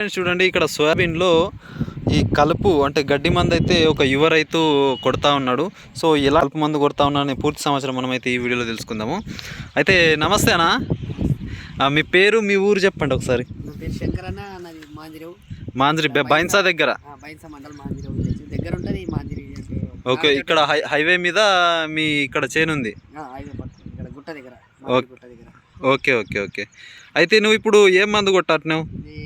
Friends చూడండి ఇక్కడ సోయాబీన్లో ఈ కలుపు అంటే గడ్డి మందు అయితే ఒక యువ రైతు కొడతా ఉన్నాడు. సో ఎలా కలుపు మందు కొడతా ఉన్నాడని పూర్తి సమాచారం మనం అయితే ఈ వీడియోలో తెలుసుకుందాము. అయితే నమస్తే అన్న. మీ పేరు మీ ఊరు చెప్పండి ఒకసారి. మాంజ్రి బైన్సా దగ్గర? ఓకే ఇక్కడ హైవే మీద మీ ఇక్కడ చేను ఉంది. ఆ, హైవే పక్కన ఇక్కడ గుట్ట దగ్గర మామిడి గుట్ట దగ్గర. Okay okay okay. అయితే నువ్వు ఇప్పుడు ఏం మందు కొట్టారు ఇది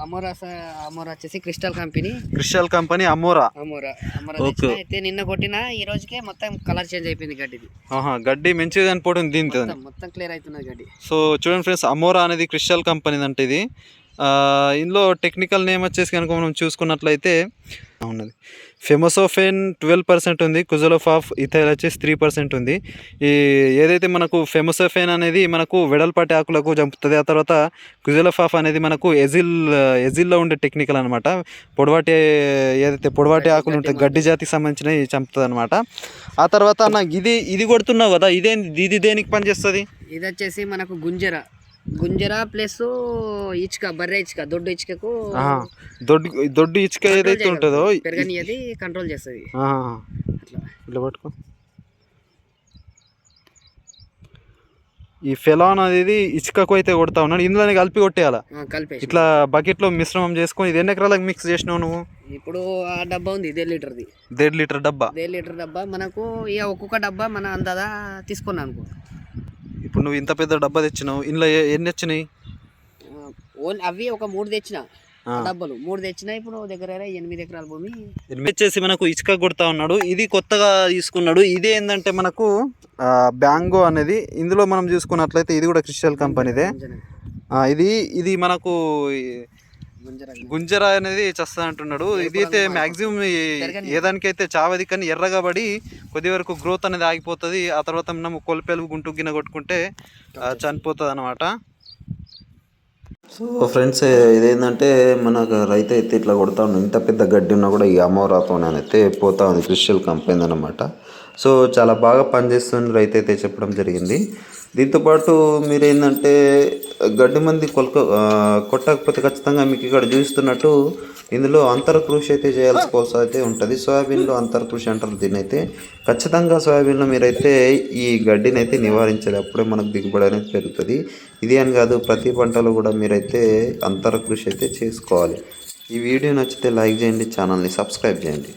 అమోరా స- అమోరా వచ్చేసి crystal company. Crystal company Amora Amora. Amora. తెచ్చిన అయితే నిన్న కొట్టిన ఈ రోజుకే మొత్తం కలర్ చేంజ్ అయిపోయింది గడ్డిది. ఆహా గడ్డి మంచిగా చనిపోవడం దీంతో మొత్తం మొత్తం క్లియర్ అవుతున్నది గడ్డి. సో చూడండి ఫ్రెండ్స్ అమోరా అనేది క్రిస్టల్ కంపెనీ అంటే ఇది. ఆ, ఇందులో టెక్నికల్ నేమ్ వచ్చేసి కనుక మనం చూసుకున్నట్లయితే ఉన్నది. ఫెమోసోఫెన్ ట్వెల్వ్ పర్సెంట్ ఉంది కుజలోఫాఫ్ ఇథైల్ వచ్చేసి త్రీ పర్సెంట్ ఉంది. ఈ ఏదైతే మనకు ఫెమోసోఫెన్ అనేది మనకు వెడల్పాటి ఆకులకు చంపుతుంది ఆ తర్వాత కుజలోఫాఫ్ అనేది మనకు ఎజిల్ ఎజిల్లో ఉండే టెక్నికల్ అనమాట పొడవాటి ఏదైతే పొడవాటి ఆకులు ఉంటాయి గడ్డి జాతికి సంబంధించినవి చంపుతుంది అనమాట ఆ తర్వాత నాకు ఇది ఇది కొడుతున్నావు కదా ఇదేంది ఇది దేనికి పనిచేస్తుంది? ఇది వచ్చేసి మనకు గుంజర. గుంజర ప్లస్ ఇటుక బర్రె ఇటుక దొడ్డు ఆహా. దొడ్డు దొడ్డు ఇసుక ఏదైతే ఉంటుందో పెరగని అది కంట్రోల్ చేస్తుంది. ఇట్లా పట్టుకో. ఈ ఫెలాన్ అనేది ఇసుకకు అయితే కొడతా ఉన్నాడు. ఇందులోనే కలిపి కొట్టేయాల? ఇట్లా బకెట్లో మిశ్రమం చేసుకొని ఇది ఎన్ని ఎకరాలకు మిక్స్ చేసినావు నువ్వు? ఇప్పుడు ఆ డబ్బా ఉంది ఇదే లీటర్ది. దేడ్ లీటర్ డబ్బా. ఇదే లీటర్ డబ్బా. మనకు ఇక ఒక్కొక్క డబ్బా మన అందాదా తీసుకున్నాను అనుకో. ఇప్పుడు నువ్వు ఇంత పెద్ద డబ్బా తెచ్చినావు ఇందులో ఎన్ని వచ్చినాయి? ఓన్ అవి ఒక మూడు తెచ్చిన. డబ్బాలు. మూడు తెచ్చిన ఇప్పుడు దగ్గర ఎనిమిది ఎకరాల భూమి. వచ్చేసి మనకు ఇసుక కొడతా ఉన్నాడు. ఇది కొత్తగా తీసుకున్నాడు. ఇది ఏంటంటే మనకు బ్యాంగో అనేది ఇందులో మనం చూసుకున్నట్లయితే ఇది కూడా క్రిస్టల్ కంపెనీదే. ఇది ఇది మనకు గుంజర గుంజర అనేది చస్తా అంటున్నాడు. ఇది అయితే మాక్సిమం ఏదానికైతే చావది కానీ ఎర్రగా పడి కొద్ది వరకు గ్రోత్ అనేది ఆగిపోతుంది. ఆ తర్వాత మనం కొలిపెలు గుంటు గిన్నె కొట్టుకుంటే చనిపోతుంది అనమాట సో ఫ్రెండ్స్ ఇదేంటంటే మనకు రైతు అయితే ఇట్లా కొడతా ఉన్నాడు ఇంత పెద్ద గడ్డి ఉన్నా కూడా ఈ అమోరాతోనైతే పోతా ఉంది. క్రిస్టల్ కంపెనీ అనమాట సో చాలా బాగా పనిచేస్తుంది రైతు అయితే చెప్పడం జరిగింది. దీంతోపాటు మీరు ఏంటంటే గడ్డి మంది కొలక కొట్టకపోతే ఖచ్చితంగా మీకు ఇక్కడ చూస్తున్నట్టు ఇందులో అంతర కృషి అయితే చేయాల్సి అయితే ఉంటుంది. సోయాబీన్లో అంతర కృషి అంటారు దీని అయితే ఖచ్చితంగా సోయాబీన్లో మీరైతే ఈ గడ్డిని అయితే నివారించాలి. అప్పుడే మనకు దిగుబడి అనేది పెరుగుతుంది. ఇది అని కాదు ప్రతి పంటలో కూడా మీరైతే అంతర కృషి అయితే చేసుకోవాలి. ఈ వీడియో నచ్చితే లైక్ చేయండి ఛానల్ని సబ్స్క్రైబ్ చేయండి.